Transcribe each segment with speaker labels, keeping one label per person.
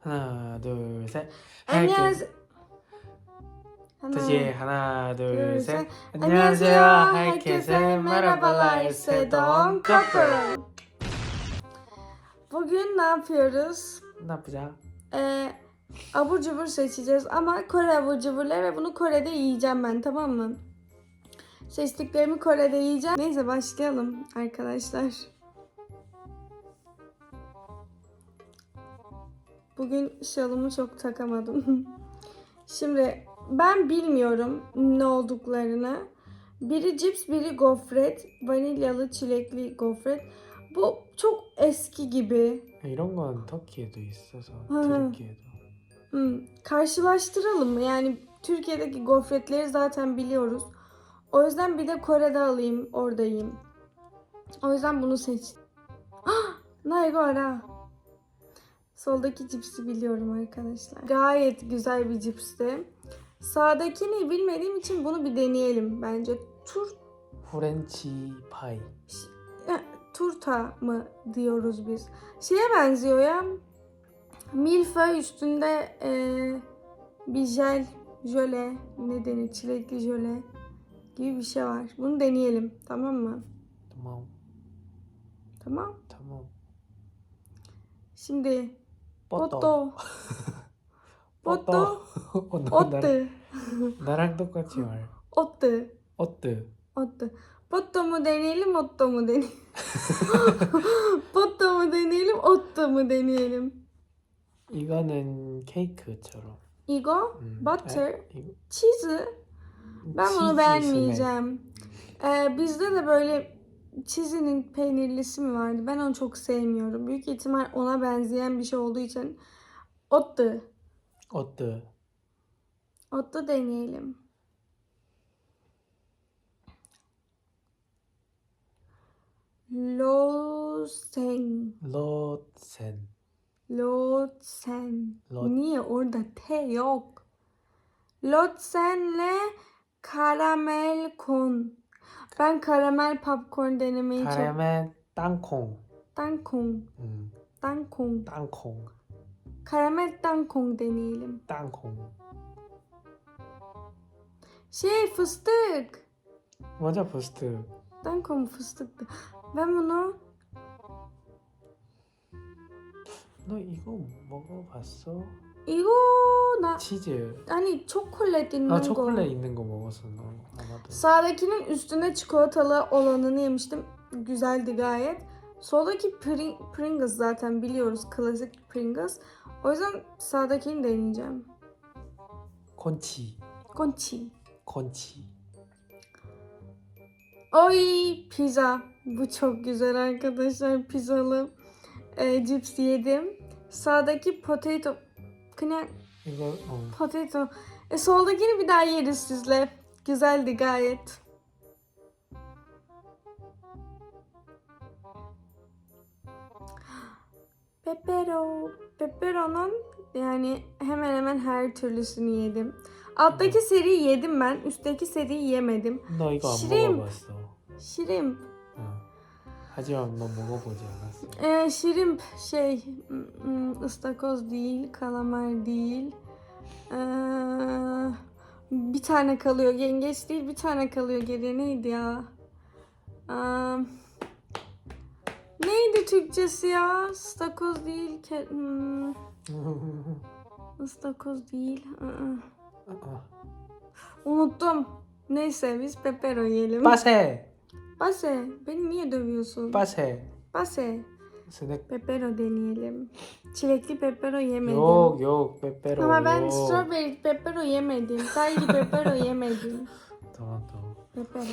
Speaker 1: 하나 둘셋
Speaker 2: 안녕하세요. 하나,
Speaker 1: 다시 하나
Speaker 2: 둘,
Speaker 1: 둘셋
Speaker 2: 셋.
Speaker 1: 안녕하세요
Speaker 2: Herkese
Speaker 1: herkese merhabalar Sedon
Speaker 2: Couple. Bugün ne yapıyoruz?
Speaker 1: ne yapacağız?
Speaker 2: Ee, abur cubur seçeceğiz ama Kore abur cuburları ve bunu Kore'de yiyeceğim ben tamam mı? Seçtiklerimi Kore'de yiyeceğim. Neyse başlayalım arkadaşlar. Bugün şalımı çok takamadım. Şimdi ben bilmiyorum ne olduklarını. Biri cips, biri gofret. Vanilyalı çilekli gofret. Bu çok eski gibi.
Speaker 1: 이런 건 터키에도 있어서
Speaker 2: 아.
Speaker 1: 드릴게도
Speaker 2: Hmm, Karşılaştıralım mı? Yani Türkiye'deki gofretleri zaten biliyoruz. O yüzden bir de Kore'de alayım, orada yiyeyim. O yüzden bunu seçtim. Ah! Naygora. Soldaki cipsi biliyorum arkadaşlar. Gayet güzel bir cipsti. Sağdakini bilmediğim için bunu bir deneyelim bence. Tur...
Speaker 1: French pie.
Speaker 2: E, turta mı diyoruz biz? Şeye benziyor ya. Milföy üstünde e, bir jel, jöle, ne denir? Çilekli jöle gibi bir şey var. Bunu deneyelim tamam mı?
Speaker 1: Tamam.
Speaker 2: Tamam.
Speaker 1: Tamam.
Speaker 2: Şimdi
Speaker 1: 뽀또
Speaker 2: 뽀또. 뽀또.
Speaker 1: 어, 너 나랑,
Speaker 2: 어뜨.
Speaker 1: 나랑 똑같이 말
Speaker 2: 어뜨.
Speaker 1: 어뜨
Speaker 2: Otto. Potto mu deneyelim, otto mu deneyelim? potto mu deneyelim, otto mu deneyelim?
Speaker 1: 이거는 케이크처럼
Speaker 2: 이거
Speaker 1: 음,
Speaker 2: butter,
Speaker 1: 에, 이거
Speaker 2: cheese. Ben
Speaker 1: 치즈
Speaker 2: bunu
Speaker 1: 스낵.
Speaker 2: beğenmeyeceğim. Ee, bizde de böyle Çizi'nin peynirlisi mi vardı? Ben onu çok sevmiyorum. Büyük ihtimal ona benzeyen bir şey olduğu için
Speaker 1: ottu. Ottu.
Speaker 2: Ottu deneyelim. Losen. Lotsen.
Speaker 1: Lotsen.
Speaker 2: Niye orada T yok? Lotsen'le karamel kon. Ben karamel popcorn denemeyi çok...
Speaker 1: 카라멜 땅콩
Speaker 2: Dankong.
Speaker 1: 음,
Speaker 2: Dankong.
Speaker 1: 땅콩
Speaker 2: Karamel dankong deneyelim.
Speaker 1: 땅콩
Speaker 2: Şey fıstık.
Speaker 1: 맞아 버스트
Speaker 2: Dankong fıstıktı. Ben bunu
Speaker 1: 너 이거 먹어봤어?
Speaker 2: 이거 나
Speaker 1: 치즈
Speaker 2: hani çokolat 있는
Speaker 1: 아
Speaker 2: 거.
Speaker 1: 초콜릿 있는 거 먹었어 너
Speaker 2: Sağdakinin üstüne çikolatalı olanını yemiştim. Güzeldi gayet. Soldaki Pring Pringles zaten biliyoruz. Klasik Pringles. O yüzden sağdakini deneyeceğim. Konçi.
Speaker 1: Konçi. Konçi.
Speaker 2: Oy pizza. Bu çok güzel arkadaşlar. Pizzalı ee, e, cips yedim. Sağdaki potato...
Speaker 1: Kına...
Speaker 2: Potato. E, soldakini bir daha yeriz sizle. Güzeldi gayet. Pepero. Peppero'nun yani hemen hemen her türlüsünü yedim. Alttaki seriyi yedim ben. Üstteki seriyi yemedim.
Speaker 1: 너 이거 안
Speaker 2: Shrimp.
Speaker 1: 먹어봤어
Speaker 2: Shrimp.
Speaker 1: 어. 하지만 너 먹어보지 않았어
Speaker 2: Ee, shrimp şey hmm, ıstakoz değil, kalamar değil. Ee, bir tane kalıyor. Yengeç değil bir tane kalıyor geriye. Neydi ya? Um, neydi Türkçesi ya? Stakoz değil. Ke hmm. Istakoz değil. Unuttum. Neyse biz pepero yiyelim.
Speaker 1: Pase.
Speaker 2: Pase. Beni niye dövüyorsun?
Speaker 1: Pase.
Speaker 2: Pase.
Speaker 1: 스낵
Speaker 2: Pepero deneyelim. Çilekli pepero yemedim.
Speaker 1: 욕, 욕, 빼빼로
Speaker 2: Ama ben
Speaker 1: 욕.
Speaker 2: strawberry pepero yemedim. Sadece pepero yemedim.
Speaker 1: tamam tamam
Speaker 2: Pepero.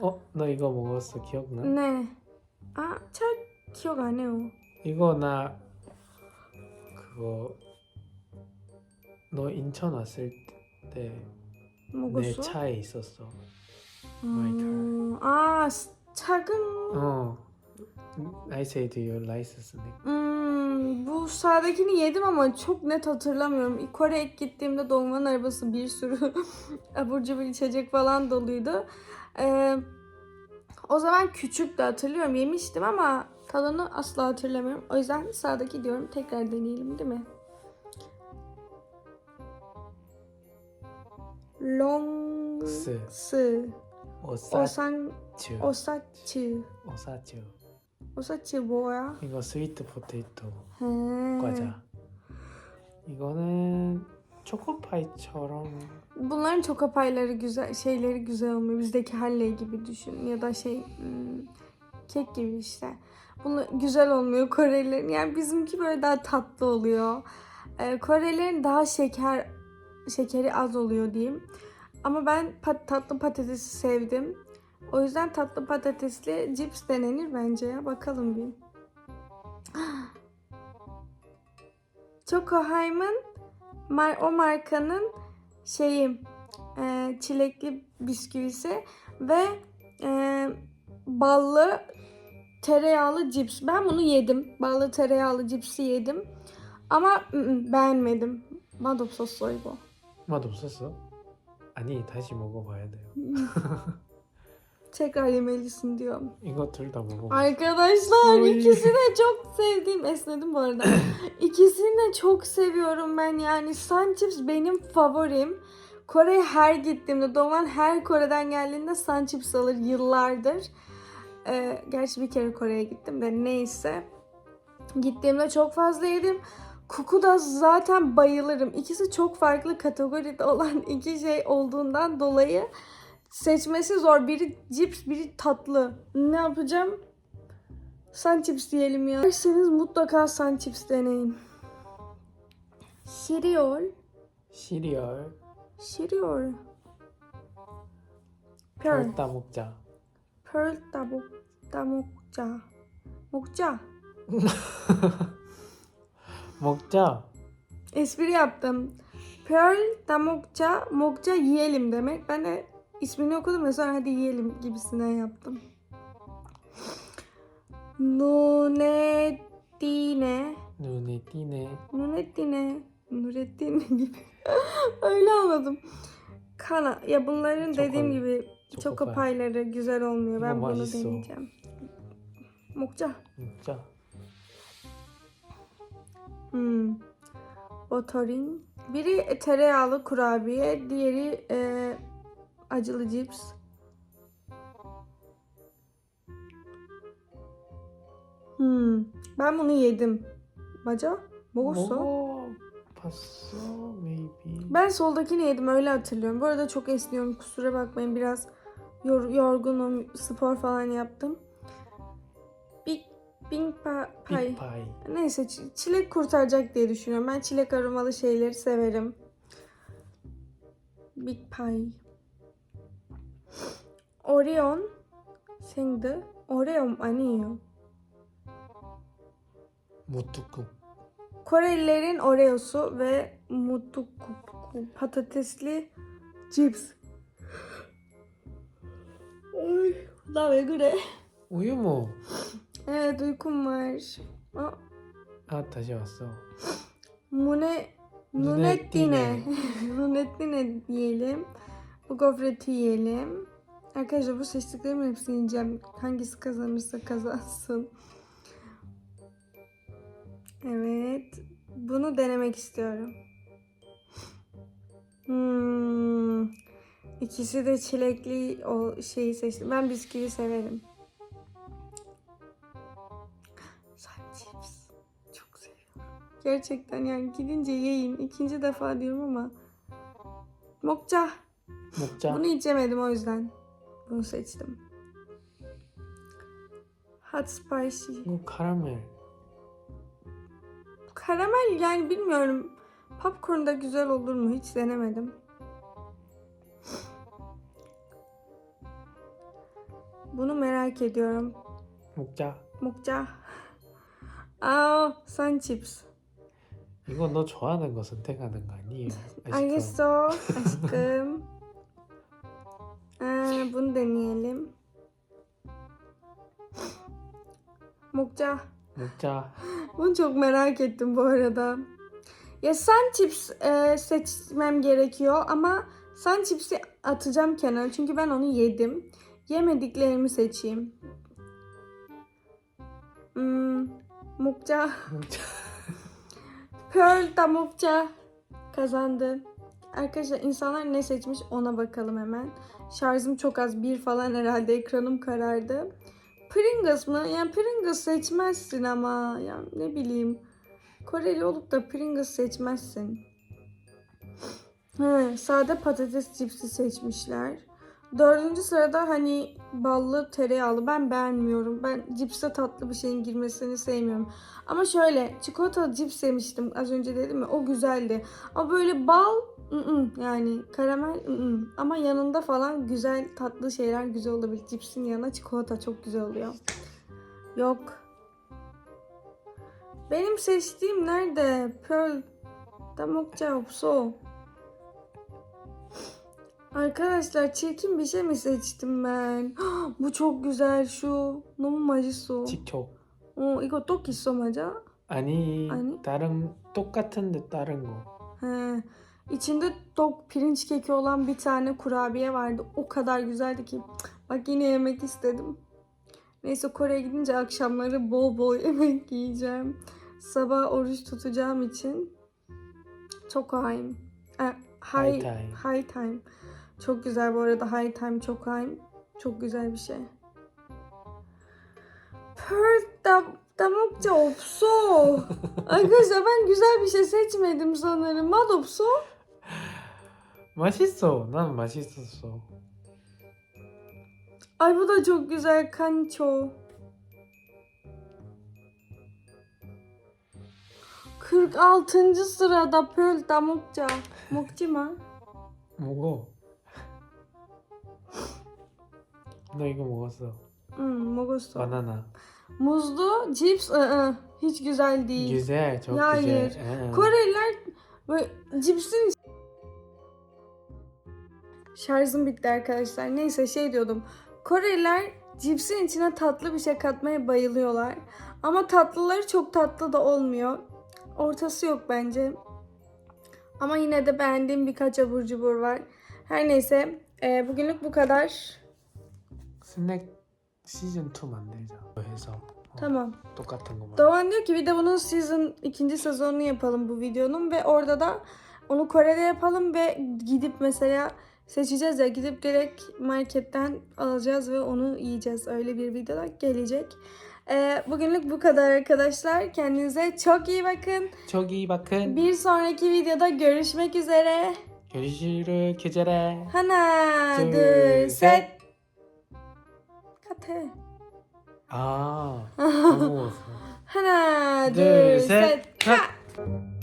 Speaker 1: 어? 너 이거 먹었어 기억나?
Speaker 2: Ne? Aa, 잘 기억 안 해요.
Speaker 1: 이거 나 그거 너 인천 왔을 때 내
Speaker 2: 먹었어?
Speaker 1: 차에 있었어
Speaker 2: 음, 아, 스- 작은...
Speaker 1: 어 I say to you rice snack
Speaker 2: Hmm, bu sağdakini yedim ama çok net hatırlamıyorum. Kore'ye ilk gittiğimde dolmanın arabası bir sürü abur cubur içecek falan doluydu. Ee, O zaman küçük de hatırlıyorum. Yemiştim ama tadını asla hatırlamıyorum. O yüzden sağdaki diyorum. Tekrar deneyelim değil mi? Long
Speaker 1: 스.
Speaker 2: 스
Speaker 1: 오사
Speaker 2: 오산
Speaker 1: 츄.
Speaker 2: 오사츠
Speaker 1: 오사츄.
Speaker 2: 오사츠 뭐야?
Speaker 1: 이거 스위트 포테이토
Speaker 2: 음.
Speaker 1: 과자. 이거는 초코파이처럼
Speaker 2: Bunların çokopayları güzel, şeyleri güzel olmuyor. Bizdeki halley gibi düşün ya da şey hmm, kek gibi işte. Bunu güzel olmuyor Korelilerin. Yani bizimki böyle daha tatlı oluyor. Ee, Korelilerin daha şeker şekeri az oluyor diyeyim. Ama ben pat, tatlı patatesi sevdim. O yüzden tatlı patatesli cips denenir bence ya. Bakalım bir. Chocoheim'in mar o markanın şeyi e, çilekli bisküvisi ve e, ballı tereyağlı cips. Ben bunu yedim. Ballı tereyağlı cipsi yedim. Ama ı -ı, beğenmedim. Madop sos bu.
Speaker 1: 맛없었어? 아니 다시 먹어봐야 돼요.
Speaker 2: Tekrar yemelisin diyorum.
Speaker 1: 이거 둘 다 먹어.
Speaker 2: Arkadaşlar
Speaker 1: Oy.
Speaker 2: ikisi de çok sevdiğim. Esnedim bu arada. İkisini de çok seviyorum ben yani. Sun Chips benim favorim. Kore'ye her gittiğimde, Doğan her Kore'den geldiğinde Sun Chips alır yıllardır. Ee, gerçi bir kere Kore'ye gittim de neyse. Gittiğimde çok fazla yedim. Kuku da zaten bayılırım. İkisi çok farklı kategoride olan iki şey olduğundan dolayı seçmesi zor. Biri cips, biri tatlı. Ne yapacağım? Sun chips diyelim ya. Derseniz mutlaka sun chips deneyin. Şiriyol.
Speaker 1: 시리얼.
Speaker 2: Şiriyol. Pearl.
Speaker 1: 별 따 먹자.
Speaker 2: Pearl da mok, da
Speaker 1: Mokça.
Speaker 2: Espri yaptım. Pearl da mokça, mokça yiyelim demek. Ben de ismini okudum da sonra hadi yiyelim gibisinden yaptım.
Speaker 1: Nunettine. Nunettine.
Speaker 2: Nunettine. Nureddin gibi. Öyle anladım. Kana. Ya bunların
Speaker 1: Çok
Speaker 2: dediğim gibi
Speaker 1: Çok
Speaker 2: payları güzel olmuyor. Ben bunu deneyeceğim.
Speaker 1: Mokça. Mokça.
Speaker 2: Hmm. Otorin. Biri tereyağlı kurabiye, diğeri e, acılı cips. Hmm. Ben bunu yedim. Baca?
Speaker 1: Bogoso. Paso maybe.
Speaker 2: Ben soldakini yedim öyle hatırlıyorum. Bu arada çok esniyorum kusura bakmayın biraz yor yorgunum spor falan yaptım. Bing Big pie.
Speaker 1: pie.
Speaker 2: Neyse çilek kurtaracak diye düşünüyorum. Ben çilek aromalı şeyleri severim. Big pie. Orion. Sengde. Oreo
Speaker 1: anio. Mutlu.
Speaker 2: Korelilerin Oreo'su ve mutlu patatesli cips. Ay, daha göre.
Speaker 1: Uyu mu?
Speaker 2: Evet uykum var. Aa,
Speaker 1: あったじゃあそう
Speaker 2: Mune, Nunettine. Nunettine. Nunettine diyelim. Bu gofreti yiyelim. Arkadaşlar bu seçtiklerimin hepsini yiyeceğim. Hangisi kazanırsa kazansın. Evet. Bunu denemek istiyorum. Hmm. İkisi de çilekli o şeyi seçtim. Ben bisküvi severim. Gerçekten yani gidince yiyeyim. İkinci defa diyorum ama.
Speaker 1: Mokça. Mokça.
Speaker 2: Bunu içemedim o yüzden. Bunu seçtim. Hot spicy.
Speaker 1: Bu karamel.
Speaker 2: Karamel yani bilmiyorum. Popcorn da güzel olur mu? Hiç denemedim. Bunu merak ediyorum.
Speaker 1: Mukca.
Speaker 2: Mukca. Aa, sun chips.
Speaker 1: 이거 너 좋아하는 거 선택하는 거 아니에요? 아시죠?
Speaker 2: 알겠어. aşkım. Aa, bunu deneyelim. Mokca.
Speaker 1: 먹자.
Speaker 2: Bunu çok merak ettim bu arada. Ya Sun Chips e, seçmem gerekiyor ama Sun Chips'i atacağım kenara çünkü ben onu yedim. Yemediklerimi seçeyim. Hmm, mukca. Pearl da mukca kazandı. Arkadaşlar insanlar ne seçmiş ona bakalım hemen. Şarjım çok az bir falan herhalde ekranım karardı. Pringles mı? Yani Pringles seçmezsin ama ya ne bileyim. Koreli olup da Pringles seçmezsin. He, sade patates cipsi seçmişler. Dördüncü sırada hani ballı tereyağlı ben beğenmiyorum. Ben cipse tatlı bir şeyin girmesini sevmiyorum. Ama şöyle çikolatalı cips yemiştim az önce dedim ya o güzeldi. Ama böyle bal ı-ı, yani karamel ı-ı. ama yanında falan güzel tatlı şeyler güzel olabilir. Cipsin yanına çikolata çok güzel oluyor. Yok. Benim seçtiğim nerede? Pearl. Damokça 없어. Arkadaşlar çirkin bir şey mi seçtim ben? Bu çok güzel şu. 너무 맛있어.
Speaker 1: 직촉.
Speaker 2: 어, 이거 떡 있어 맞아?
Speaker 1: 아니,
Speaker 2: 아니?
Speaker 1: 다른 똑같은데 다른 거.
Speaker 2: He. İçinde tok pirinç keki olan bir tane kurabiye vardı. O kadar güzeldi ki. Cık, Bak yine yemek istedim. Neyse Kore'ye gidince akşamları bol bol yemek yiyeceğim. Sabah oruç tutacağım için. Çok haim. E, high,
Speaker 1: High time.
Speaker 2: high time. Çok güzel bu arada. High time çok haim. Çok güzel bir şey. Pearl da, damokça opso. Arkadaşlar ben güzel bir şey seçmedim sanırım. Mat opso.
Speaker 1: 맛있어. 난 맛있었어.
Speaker 2: Ay bu da çok güzel. Kanço. 46. sırada Pearl damokça. Mokçi mi?
Speaker 1: 먹 너 이거 먹었어.
Speaker 2: Hmm, 먹었어.
Speaker 1: 바나나.
Speaker 2: Muzlu cips ı-ı, hiç güzel değil.
Speaker 1: güzel, çok
Speaker 2: Ya
Speaker 1: güzel.
Speaker 2: hayır.
Speaker 1: 응.
Speaker 2: Koreliler böyle cipsin Şarjım bitti arkadaşlar. Neyse şey diyordum. Koreliler cipsin içine tatlı bir şey katmaya bayılıyorlar. Ama tatlıları çok tatlı da olmuyor. Ortası yok bence. Ama yine de beğendiğim birkaç abur cubur var. Her neyse e, bugünlük bu kadar.
Speaker 1: 스낵 시즌 2 만들자. 해서 어,
Speaker 2: Tamam.
Speaker 1: 똑같은 거만.
Speaker 2: Doğan diyor ki bir de bunun season ikinci sezonunu yapalım bu videonun ve orada da onu Kore'de yapalım ve gidip mesela seçeceğiz ya gidip direkt marketten alacağız ve onu yiyeceğiz. Öyle bir video da gelecek. Ee, bugünlük bu kadar arkadaşlar. Kendinize çok iyi bakın.
Speaker 1: çok iyi bakın.
Speaker 2: Bir sonraki videoda görüşmek üzere.
Speaker 1: görüşürüz. 계절에.
Speaker 2: Hana,
Speaker 1: 둘,
Speaker 2: dur,
Speaker 1: 셋.
Speaker 2: set.
Speaker 1: 같아. 아,
Speaker 2: 하나,
Speaker 1: 둘, 셋, 하!